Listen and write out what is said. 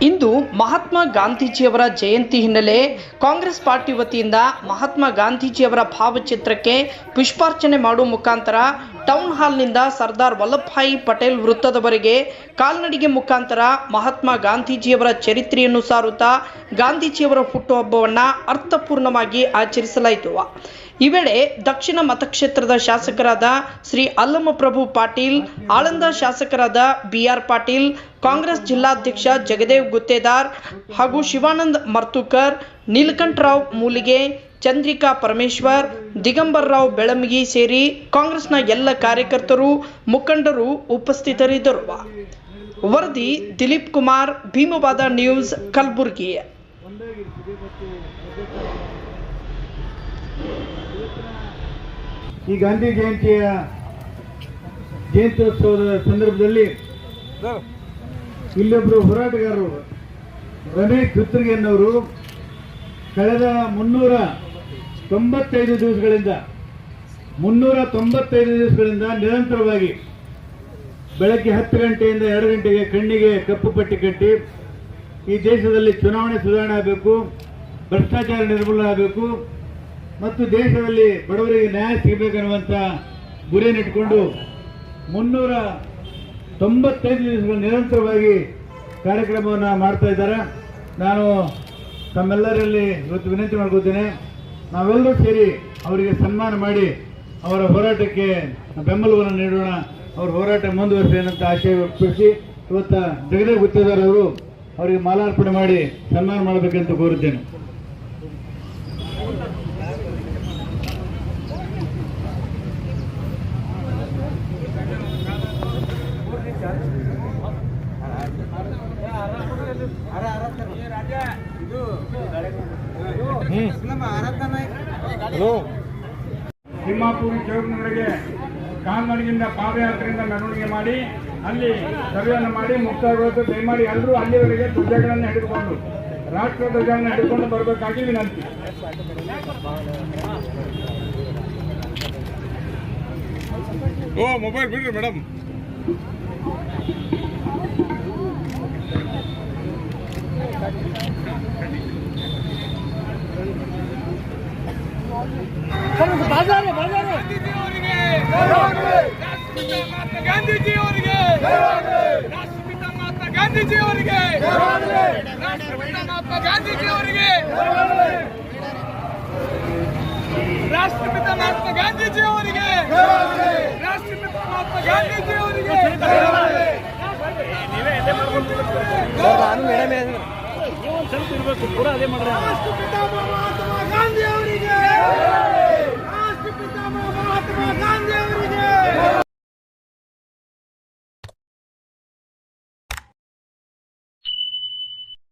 ಇಂದು ಮಹಾತ್ಮ ಗಾಂಧೀಜಿಯವರ ಜಯಂತಿ ಹಿನ್ನೆಲೆ ಕಾಂಗ್ರೆಸ್ ಪಾರ್ಟಿ ವತಿಯಿಂದ ಮಹಾತ್ಮ ಗಾಂಧೀಜಿಯವರ ಭಾವಚಿತ್ರಕ್ಕೆ ಪುಷ್ಪಾರ್ಚನೆ ಮಾಡುವ ಮುಖಾಂತರ ಟೌನ್ ಹಾಲ್ನಿಂದ ಸರ್ದಾರ್ ವಲ್ಲಭಭಾಯಿ ಪಟೇಲ್ ವೃತ್ತದವರೆಗೆ ಕಾಲ್ನಡಿಗೆ ಮುಖಾಂತರ ಮಹಾತ್ಮ ಗಾಂಧೀಜಿಯವರ ಚರಿತ್ರೆಯನ್ನು ಸಾರುತ್ತಾ ಗಾಂಧೀಜಿಯವರ ಹುಟ್ಟುಹಬ್ಬವನ್ನು ಅರ್ಥಪೂರ್ಣವಾಗಿ ಆಚರಿಸಲಾಯಿತು. ಈ ವೇಳೆ ದಕ್ಷಿಣ ಮತಕ್ಷೇತ್ರದ ಶಾಸಕರಾದ ಶ್ರೀ ಅಲ್ಲಮಪ್ರಭು ಪಾಟೀಲ್, ಆಳಂದ ಶಾಸಕರಾದ ಬಿಆರ್ ಪಾಟೀಲ್, ಕಾಂಗ್ರೆಸ್ ಜಿಲ್ಲಾಧ್ಯಕ್ಷ ಜಗದೇವ್ ಗುತ್ತೇದಾರ್ ಹಾಗೂ ಶಿವಾನಂದ್ ಮರ್ತುಕರ್, ನೀಲಕಂಠರಾವ್ ಮೂಲಿಗೆ ಚಂದ್ರಿಕಾ ಪರಮೇಶ್ವರ್, ದಿಗಂಬರ್ ರಾವ್ ಬೆಳಮಗಿ ಸೇರಿ ಕಾಂಗ್ರೆಸ್ನ ಎಲ್ಲ ಕಾರ್ಯಕರ್ತರು, ಮುಖಂಡರು ಉಪಸ್ಥಿತರಿದ್ದರು. ವರದಿ ದಿಲೀಪ್ ಕುಮಾರ್, ಭೀಮವಾದ ನ್ಯೂಸ್, ಕಲಬುರಗಿ. ಈ ಗಾಂಧಿ ಜಯಂತಿಯ ಜಯಂತ್ಯೋತ್ಸವದ ಸಂದರ್ಭದಲ್ಲಿ ಇಲ್ಲೊಬ್ಬರು ಹೋರಾಟಗಾರರು, ರಮೇಶ್ ಧುತ್ರಿಗೆ ಅನ್ನೋರು ಕಳೆದ ಮುನ್ನೂರ ತೊಂಬತ್ತೈದು ದಿವಸಗಳಿಂದ, ಮುನ್ನೂರ ತೊಂಬತ್ತೈದು ದಿವಸಗಳಿಂದ ನಿರಂತರವಾಗಿ ಬೆಳಗ್ಗೆ ಹತ್ತು ಗಂಟೆಯಿಂದ ಎರಡು ಗಂಟೆಗೆ ಕಣ್ಣಿಗೆ ಕಪ್ಪು ಪಟ್ಟಿ ಕಟ್ಟಿ, ಈ ದೇಶದಲ್ಲಿ ಚುನಾವಣೆ ಸುಧಾರಣೆ ಆಗಬೇಕು, ಭ್ರಷ್ಟಾಚಾರ ನಿರ್ಮೂಲನೆ ಆಗಬೇಕು, ಮತ್ತು ದೇಶದಲ್ಲಿ ಬಡವರಿಗೆ ನ್ಯಾಯ ಸಿಗಬೇಕನ್ನುವಂಥ ಗುರಿಯನ್ನಿಟ್ಕೊಂಡು ಮುನ್ನೂರ ತೊಂಬತ್ತೈದು ದಿವಸಗಳು ನಿರಂತರವಾಗಿ ಕಾರ್ಯಕ್ರಮವನ್ನು ಮಾಡ್ತಾ ಇದ್ದಾರೆ. ನಾನು ತಮ್ಮೆಲ್ಲರಲ್ಲಿ ಇವತ್ತು ವಿನಂತಿ ಮಾಡ್ಕೋತೇನೆ ನಾವೆಲ್ಲರೂ ಸೇರಿ ಅವರಿಗೆ ಸನ್ಮಾನ ಮಾಡಿ ಅವರ ಹೋರಾಟಕ್ಕೆ ಬೆಂಬಲವನ್ನು ನೀಡೋಣ. ಅವ್ರ ಹೋರಾಟ ಮುಂದುವರಿಸಿ ಅಂತ ಆಶಯ ವ್ಯಕ್ತಪಡಿಸಿ ಇವತ್ತು ಜಗದೇ ಗುತ್ತೇದಾರ್ ಅವರು ಅವರಿಗೆ ಮಾಲಾರ್ಪಣೆ ಮಾಡಿ ಸನ್ಮಾನ ಮಾಡಬೇಕಂತ ಕೋರುತ್ತೇನೆ ತಿಮ್ಮಾಪುರಿ ಚೌಕ್ನವರೆಗೆ ಕಾಲ್ನಡಿಗಿಂದ ಪಾದಯಾತ್ರೆಯಿಂದ ಮೆರವಣಿಗೆ ಮಾಡಿ ಅಲ್ಲಿ ಸಭೆಯನ್ನು ಮಾಡಿ ಮುಕ್ತಾಯಗೊಳಿಸಿ ದಯಮಾಡಿ ಎಲ್ಲರೂ ಅಲ್ಲಿವರೆಗೆ ಧ್ವಜಗಳನ್ನು ಹಿಡಿದುಕೊಂಡು ರಾಷ್ಟ್ರ ಧ್ವಜವನ್ನು ಹಿಡಿದುಕೊಂಡು ಬರಬೇಕಾಗಿ ವಿನಂತಿ. ಓ ಮೊಬೈಲ್ ಬಿಡ್ರಿ ಮೇಡಮ್ ಗಾಂಧೀಜಿ ಅವರಿಗೆ ರಾಷ್ಟ್ರಪಿತ ಮಹಾತ್ಮ ಗಾಂಧೀಜಿ ಅವರಿಗೆ ರಾಷ್ಟ್ರಪಿತ ಮಹಾತ್ಮ ಗಾಂಧೀಜಿ ಅವರಿಗೆ ರಾಷ್ಟ್ರಪಿತ ಮಹಾತ್ಮ ಗಾಂಧೀಜಿ ಅವರಿಗೆ ರಾಷ್ಟ್ರಪಿತ ಮಹಾತ್ಮ ಗಾಂಧೀಜಿ ಅವರಿಗೆ ಸ್ವಲ್ಪ ಇರಬೇಕು ಕೂಡ ಅದೇ ಮಾಡೋಣ ಮಹಾತ್ಮ ಗಾಂಧಿ ಅವರಿಗೆ.